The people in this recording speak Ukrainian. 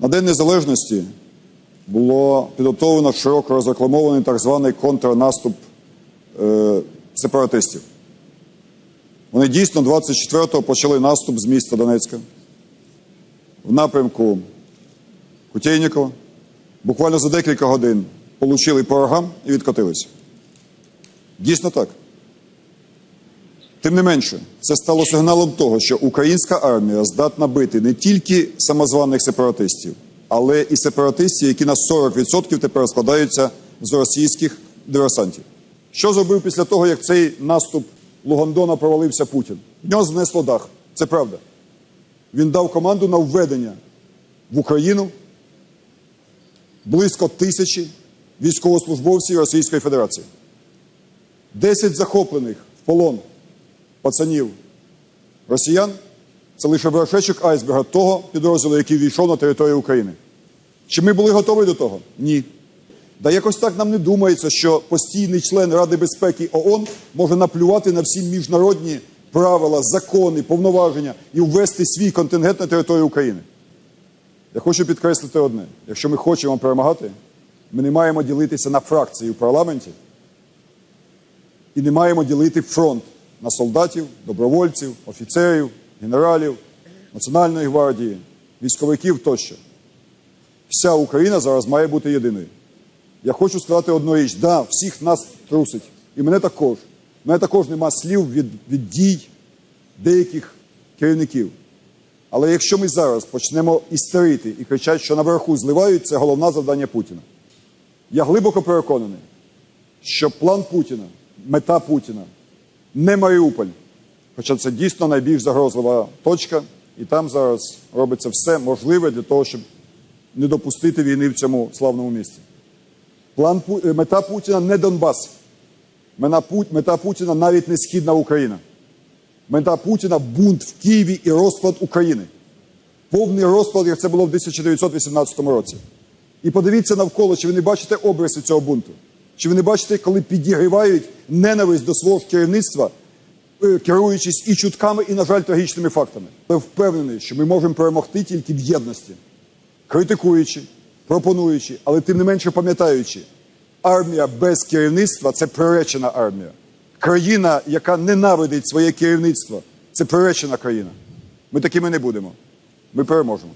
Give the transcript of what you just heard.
На День Незалежності було підготовлено широко розрекламований так званий контрнаступ е, сепаратистів. Вони дійсно 24-го почали наступ з міста Донецька в напрямку Кутєйнікова. Буквально за декілька годин получили по рогам і відкотилися. Дійсно так. Тим не менше, це стало сигналом того, що українська армія здатна бити не тільки самозваних сепаратистів, але і сепаратистів, які на 40% тепер складаються з російських диверсантів. Що зробив після того, як цей наступ Лугандона провалився Путін? В нього знесло дах. Це правда. Він дав команду на введення в Україну близько тисячі військовослужбовців Російської Федерації. 10 захоплених в полон пацанів росіян це лише вершечок айсберга того підрозділу, який війшов на територію України. Чи ми були готові до того? Ні. Да якось так нам не думається, що постійний член Ради безпеки ООН може наплювати на всі міжнародні правила, закони, повноваження і ввести свій контингент на територію України. Я хочу підкреслити одне: якщо ми хочемо перемагати, ми не маємо ділитися на фракції в парламенті і не маємо ділити фронт на солдатів, добровольців, офіцерів, генералів, Національної гвардії, військовиків тощо. Вся Україна зараз має бути єдиною. Я хочу сказати одну річ: да, всіх нас трусить, і мене також. Мене також нема слів від, від дій деяких керівників. Але якщо ми зараз почнемо істерити і кричати, що наверху зливають, це головне завдання Путіна. Я глибоко переконаний, що план Путіна, мета Путіна не Маріуполь, хоча це дійсно найбільш загрозлива точка, і там зараз робиться все можливе для того, щоб не допустити війни в цьому славному місці. План е, мета Путіна не Донбас. Мета, мета Путіна навіть не Східна Україна. Мета Путіна бунт в Києві і розклад України. Повний розклад, як це було в 1918 році. І подивіться навколо, чи ви не бачите обриси цього бунту. Чи ви не бачите, коли підігрівають ненависть до свого керівництва, е, керуючись і чутками, і, на жаль, трагічними фактами. Я впевнений, що ми можемо перемогти тільки в єдності, критикуючи, пропонуючи, але тим не менше пам'ятаючи, армія без керівництва це приречена армія. Країна, яка ненавидить своє керівництво, це приречена країна. Ми такими не будемо. Ми переможемо.